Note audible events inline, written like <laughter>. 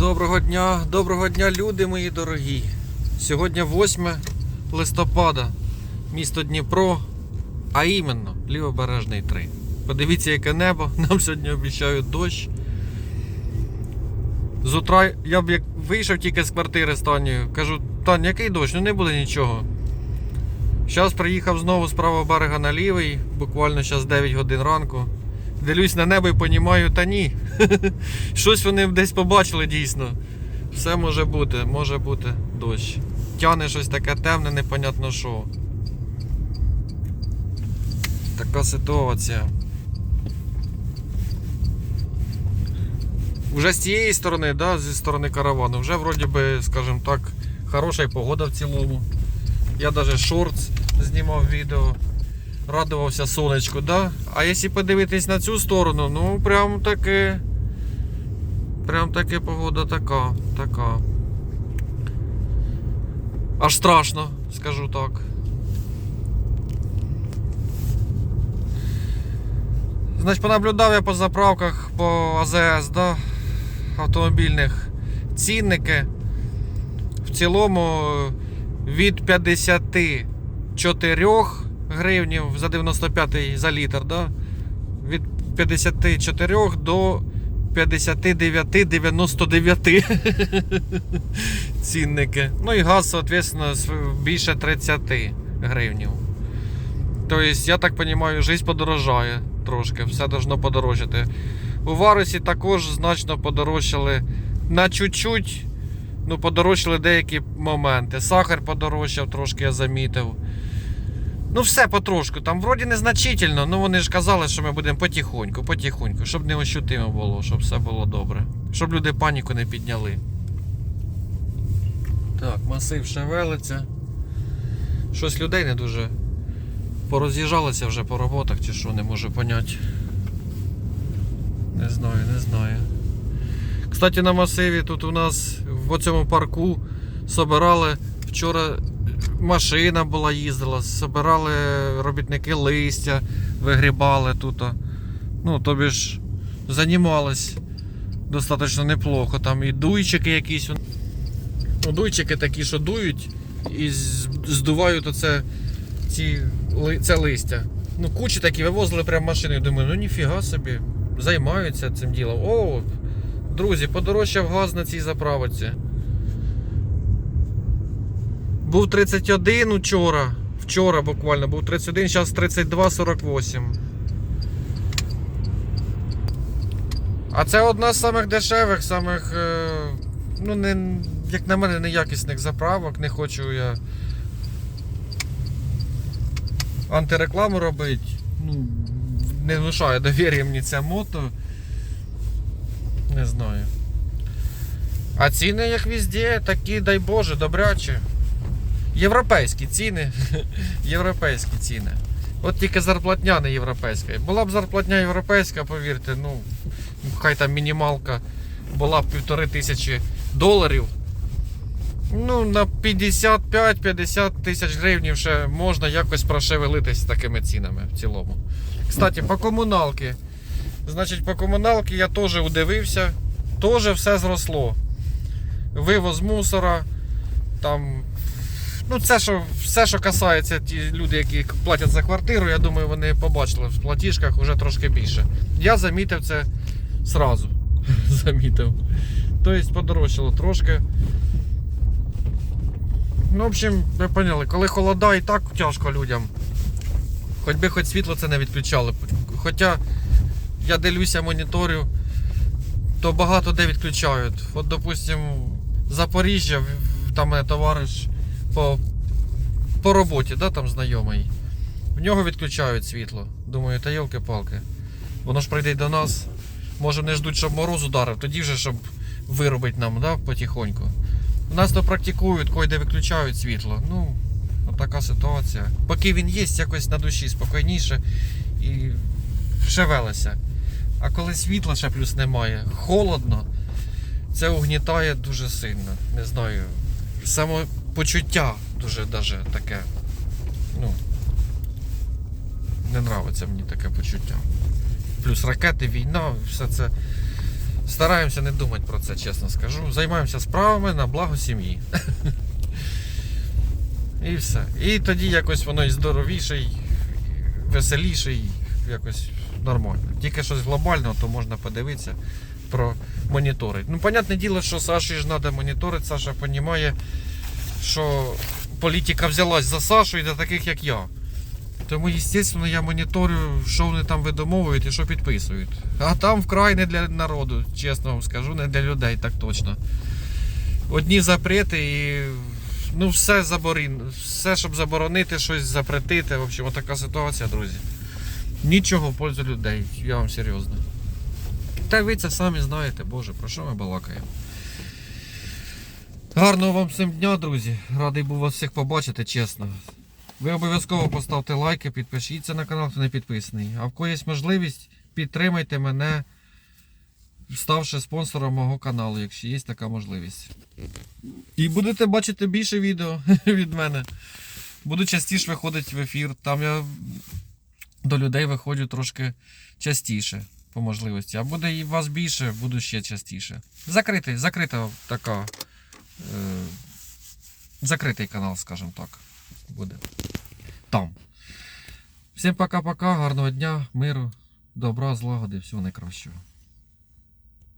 Доброго дня, доброго дня, люди мої дорогі. Сьогодні 8 листопада, місто Дніпро, а іменно Лівобережний 3. Подивіться, яке небо. <laughs> Нам сьогодні обіцяють дощ. З утра я б як вийшов тільки з квартири з Танею, кажу, Тань, який дощ? Ну не буде нічого. Зараз приїхав знову з правого берега на лівий, буквально зараз 9 годин ранку. Дивлюсь на небо і понімаю, та ні. <laughs> Щось вони десь побачили дійсно. Все може бути, може бути дощ. Тяне щось таке темне, непонятно що. Така ситуація. Вже з цієї сторони, да, зі сторони каравану, вже вроді би, скажімо так, хороша й погода в цілому. Я навіть шортс знімав відео радувався сонечку, да? А якщо подивитись на цю сторону, ну прям таки. Прям таки погода така, така. Аж страшно, скажу так. Значить, понаблюдав я по заправках по АЗС, да, автомобільних цінники. В цілому від 54 гривнів за 95 за літр, да? від 54 до 59,99 <laughs> цінники. Ну і газ, соответственно, більше 30 гривнів. Тобто, я так розумію, життя подорожає трошки, все должно подорожчати. У Варусі також значно подорожчали на чуть-чуть, ну, подорожчали деякі моменти. Сахар подорожчав трошки, я замітив. Ну, все потрошку. Там вроді незначительно, ну вони ж казали, що ми будемо потихоньку, потихоньку, щоб не ощутимо було, щоб все було добре. Щоб люди паніку не підняли. Так, масив шевелиться. Щось людей не дуже пороз'їжджалися вже по роботах чи що, не можу поняти. Не знаю, не знаю. Кстати, на масиві тут у нас в цьому парку собирали вчора машина була, їздила, собирали робітники листя, вигрібали тут. Ну, тобі ж займались достатньо неплохо. Там і дуйчики якісь. Ну, дуйчики такі, що дують і здувають оце ці, це листя. Ну, кучі такі вивозили прямо машиною. Думаю, ну ніфіга собі, займаються цим ділом. О, друзі, подорожчав газ на цій заправці. Був 31 учора. Вчора буквально був 31, зараз 32,48. А це одна з самих дешевих, самих, е, ну, не, як на мене, неякісних заправок. Не хочу я антирекламу робити. Ну, не внушає довір'я мені ця мото. Не знаю. А ціни, як везде, такі, дай Боже, добрячі. Європейські ціни. <laughs> Європейські ціни. От тільки зарплатня не європейська. Була б зарплатня європейська, повірте, ну, хай там мінімалка була б півтори тисячі доларів. Ну, на 55-50 тисяч гривень ще можна якось прошевелитись з такими цінами в цілому. Кстати, по комуналки. Значить, по комуналки я теж удивився. Теж все зросло. Вивоз мусора, там Ну, це що, все, що касається ті люди, які платять за квартиру, я думаю, вони побачили в платіжках вже трошки більше. Я замітив це сразу. <laughs> замітив. Тобто подорожчало трошки. Ну, в общем, ви поняли, коли холода і так тяжко людям. Хоч би хоч світло це не відключали. Хоча я дивлюся, моніторю, то багато де відключають. От, допустимо, Запоріжжя, там мене товариш по, по роботі, да, там знайомий. В нього відключають світло. Думаю, та йолки-палки. Воно ж прийде до нас. Може не ждуть, щоб мороз ударив, тоді вже щоб виробити нам да, потихоньку. У нас то практикують, койде виключають світло. Ну, така ситуація. Поки він є, якось на душі спокійніше і шевелиться. А коли світла ще плюс немає, холодно, це угнітає дуже сильно. Не знаю. Самопочуття дуже даже таке. Ну. Не нравиться мені таке почуття. Плюс ракети, війна, все це Стараємося не думати про це, чесно скажу. Займаємося справами на благо сім'ї. <laughs> І все. І тоді якось воно і здоровіше, і веселіше, і якось нормально. Тільки щось глобального, то можна подивитися про моніторить. Ну, понятне діло, що Саші ж треба моніторити, Саша розуміє, що політика взялась за Сашу і за таких, як я. Тому, звісно, я моніторю, що вони там видумовують і що підписують. А там вкрай не для народу, чесно вам скажу, не для людей, так точно. Одні запрети і ну все заборін, все, щоб заборонити, щось запретити. В общем, така ситуація, друзі. Нічого в пользу людей, я вам серйозно. Та ви це самі знаєте, Боже, про що ми балакаємо. Гарного вам всім дня, друзі. Радий був вас всіх побачити, чесно. Ви обов'язково поставте лайки, підпишіться на канал, хто не підписаний. А в кого є можливість, підтримайте мене, ставши спонсором мого каналу, якщо є така можливість. І будете бачити більше відео <laughs> від мене. Буду частіше виходити в ефір. Там я до людей виходжу трошки частіше по можливості. А буде і вас більше, буду ще частіше. Закритий, закрита така. Е, закритий канал, скажімо так. Буде. Там. Всім пока-пока, гарного дня, миру, добра, злагоди, всього найкращого.